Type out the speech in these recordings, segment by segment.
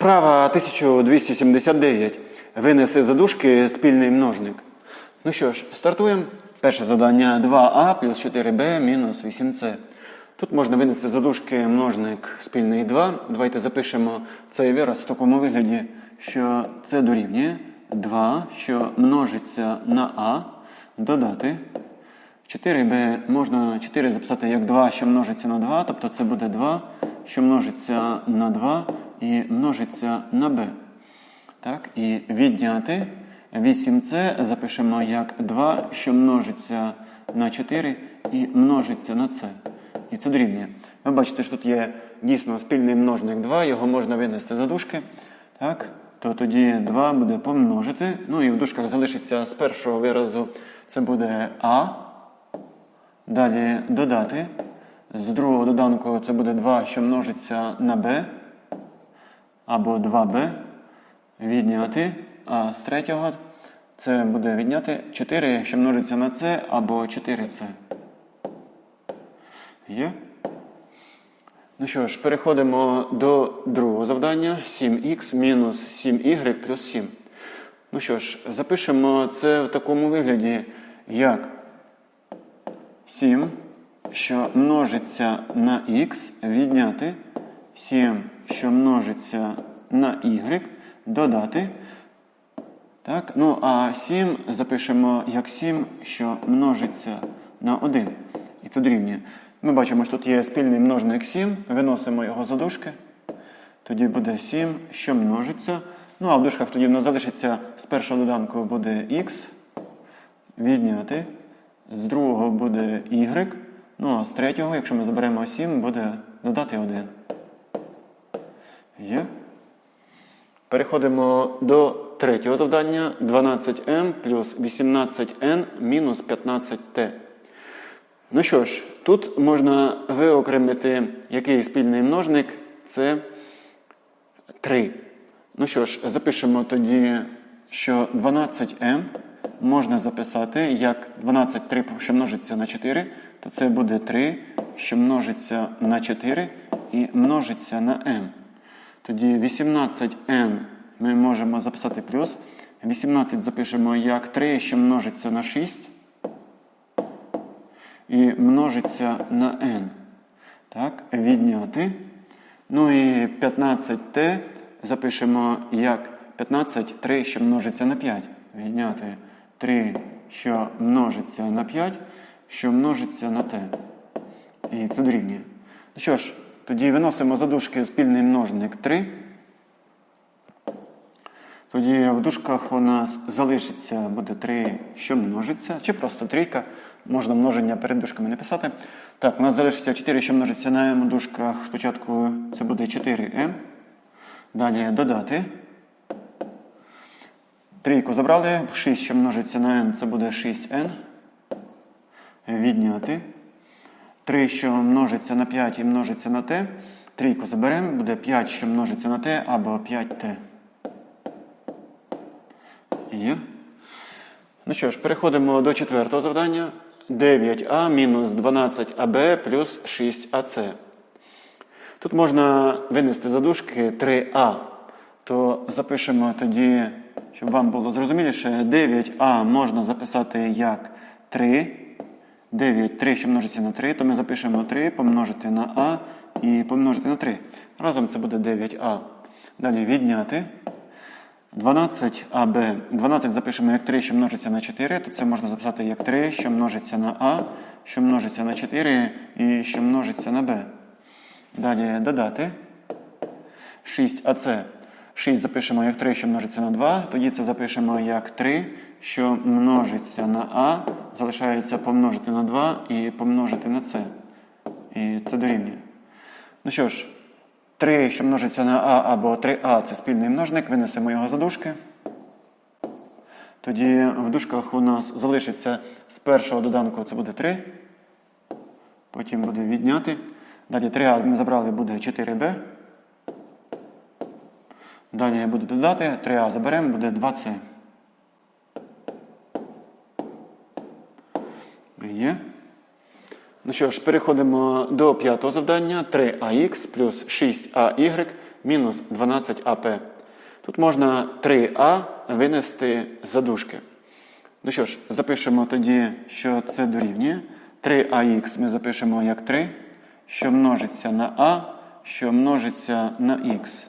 Вправа 1279. Винеси за дужки спільний множник. Ну що ж, стартуємо. Перше завдання 2а плюс 4b мінус 8c. Тут можна винести за дужки множник спільний 2. Давайте запишемо цей вираз в такому вигляді, що це дорівнює 2, що множиться на а, додати 4b можна 4 записати як 2, що множиться на 2, тобто це буде 2, що множиться на 2 і множиться на b. Так, і відняти 8c запишемо як 2, що множиться на 4 і множиться на c. І це дорівнює. Ви бачите, що тут є дійсно спільний множник 2, його можна винести за дужки. Так, то тоді 2 буде помножити. Ну і в дужках залишиться з першого виразу це буде а. Далі додати. З другого доданку це буде 2, що множиться на b. Або 2b. Відняти. А з третього це буде відняти 4, що множиться на c, або 4c. Є? Ну що ж, переходимо до другого завдання. 7х мінус 7y плюс 7. Ну що ж, запишемо це в такому вигляді, як 7, що множиться на х, відняти 7, що множиться на y, додати. Так? Ну, а 7 запишемо як 7, що множиться на 1. І це дорівнює. Ми бачимо, що тут є спільний множник 7, виносимо його за дужки. Тоді буде 7, що множиться. Ну, а в дужках тоді в нас залишиться з першого доданку буде х, відняти. З другого буде y. Ну, а з третього, якщо ми заберемо 7, буде додати 1. Є. Переходимо до третього завдання. 12m плюс 18n мінус 15t. Ну що ж, тут можна виокремити який спільний множник це 3. Ну що ж, запишемо тоді, що 12m можна записати як 12 3, що множиться на 4, то це буде 3, що множиться на 4 і множиться на m. Тоді 18n ми можемо записати плюс. 18 запишемо як 3, що множиться на 6 і множиться на n. Так, відняти. Ну і 15t запишемо як 15, 3, що множиться на 5. Відняти 3, що множиться на 5, що множиться на t. І це дорівнює. Ну що ж, тоді виносимо за дужки спільний множник 3. Тоді в дужках у нас залишиться буде 3, що множиться, чи просто трійка. Можна множення перед дужками не писати. Так, у нас залишиться 4, що множиться на m у дужках. Спочатку це буде 4m. Далі додати. Трійку забрали. 6, що множиться на n, це буде 6n. Відняти. 3, що множиться на 5 і множиться на t. Трійку заберемо, буде 5, що множиться на t, або 5t. Є. Ну що ж, переходимо до четвертого завдання. 9а мінус 12аб плюс 6ac. Тут можна винести за дужки 3а. То запишемо тоді, щоб вам було зрозуміліше, 9а можна записати як 3. 9, 3, що множиться на 3, то ми запишемо 3 помножити на а і помножити на 3. Разом це буде 9а. Далі відняти. 12аб. 12 запишемо як 3, що множиться на 4, то це можна записати як 3, що множиться на а, що множиться на 4 і що множиться на b. Далі додати 6ac. 6 запишемо як 3, що множиться на 2. Тоді це запишемо як 3, що множиться на а, залишається помножити на 2 і помножити на c. І це дорівнює. Ну що ж. 3, що множиться на А або 3А це спільний множник, винесемо його за дужки. Тоді в дужках у нас залишиться з першого доданку це буде 3. Потім буде відняти. Далі 3А ми забрали, буде 4Б. Далі буде додати, 3А заберемо, буде 2С. Є. Ну що ж, переходимо до п'ятого завдання. 3ах плюс 6ay мінус 12АП. Тут можна 3А винести за дужки. Ну що ж, запишемо тоді, що це дорівнює. 3ах ми запишемо як 3, що множиться на А, що множиться на х.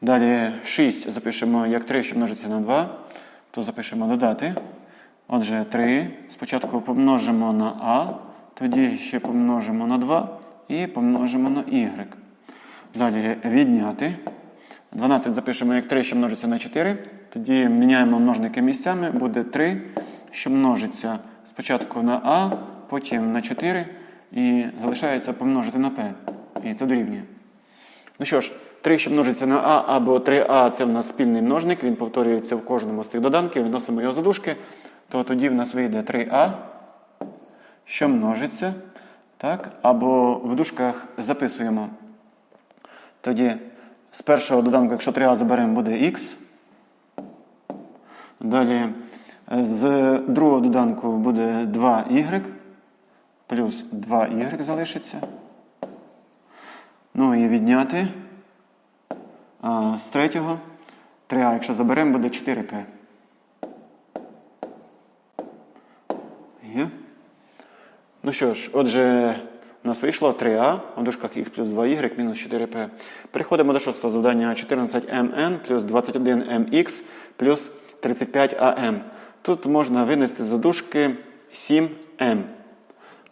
Далі 6 запишемо як 3, що множиться на 2, то запишемо додати. Отже, 3. Спочатку помножимо на А, тоді ще помножимо на 2 і помножимо на y. Далі відняти. 12 запишемо як 3, що множиться на 4. Тоді міняємо множники місцями, буде 3, що множиться спочатку на А, потім на 4 і залишається помножити на P. І це дорівнює. Ну що ж, 3, що множиться на А або 3А це в нас спільний множник, він повторюється в кожному з цих доданків, відносимо його за дужки, то тоді в нас вийде 3А, що множиться. Так? Або в дужках записуємо. Тоді з першого доданку, якщо 3А заберемо, буде Х. Далі е, з другого доданку буде 2y, плюс 2y залишиться. Ну і відняти. З третього 3а, якщо заберемо, буде 4p. Є. Ну що ж, отже, у нас вийшло 3а, у дужках х плюс 2y мінус 4p. Переходимо до шостого завдання 14mn плюс 21mx плюс 35am. Тут можна винести за дужки 7m.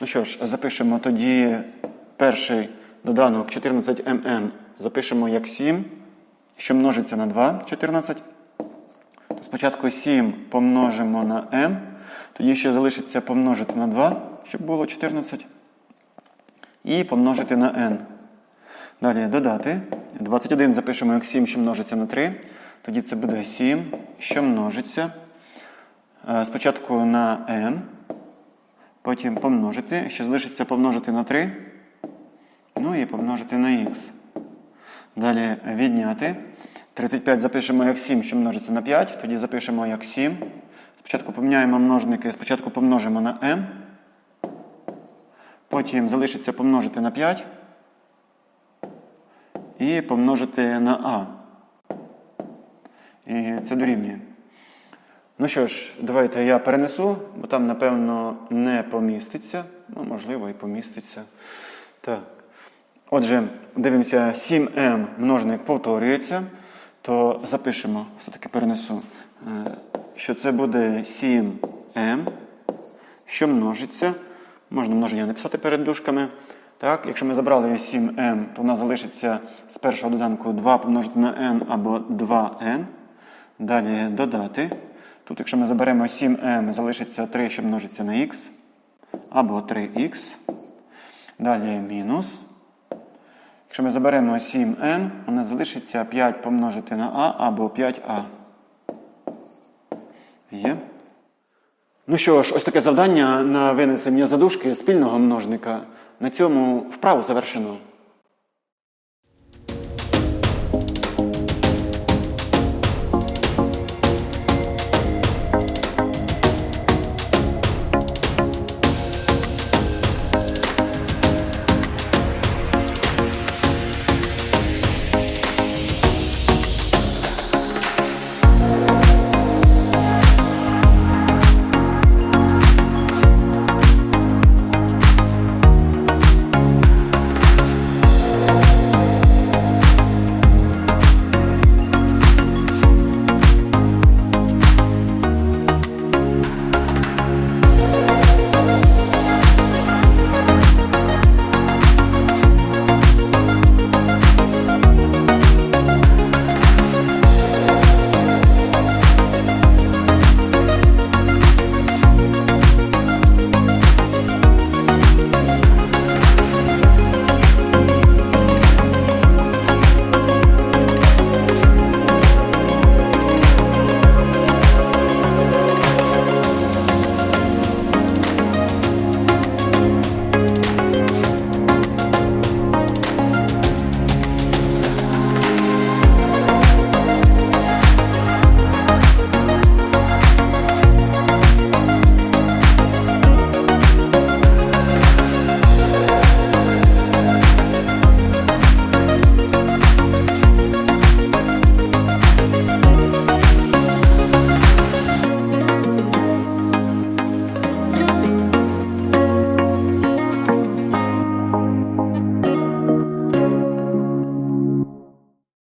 Ну що ж, запишемо тоді перший доданок 14mn. Запишемо як 7, що множиться на 2, 14. То спочатку 7 помножимо на m, тоді ще залишиться помножити на 2, щоб було 14. І помножити на n. Далі додати. 21 запишемо як 7, що множиться на 3. Тоді це буде 7, що множиться. Е, Спочатку на n, потім помножити. Ще залишиться помножити на 3. Ну і помножити на х. Далі відняти. 35 запишемо як 7, що множиться на 5. Тоді запишемо як 7. Спочатку поміняємо множники, спочатку помножимо на m. Потім залишиться помножити на 5. І помножити на а. І це дорівнює. Ну що ж, давайте я перенесу, бо там, напевно, не поміститься. Ну, можливо, і поміститься. Так. Отже, дивимося, 7m множник повторюється, то запишемо, все-таки перенесу, е, що це буде 7m, що множиться. Можна множення написати перед дужками. Так, якщо ми забрали 7m, то у нас залишиться з першого доданку 2 помножити на n або 2n. Далі додати. Тут, якщо ми заберемо 7m, залишиться 3, що множиться на x, або 3x. Далі мінус. Якщо ми заберемо 7n, у нас залишиться 5 помножити на А або 5А. Є. Ну що ж, ось таке завдання на винесення задушки спільного множника. На цьому вправу завершено.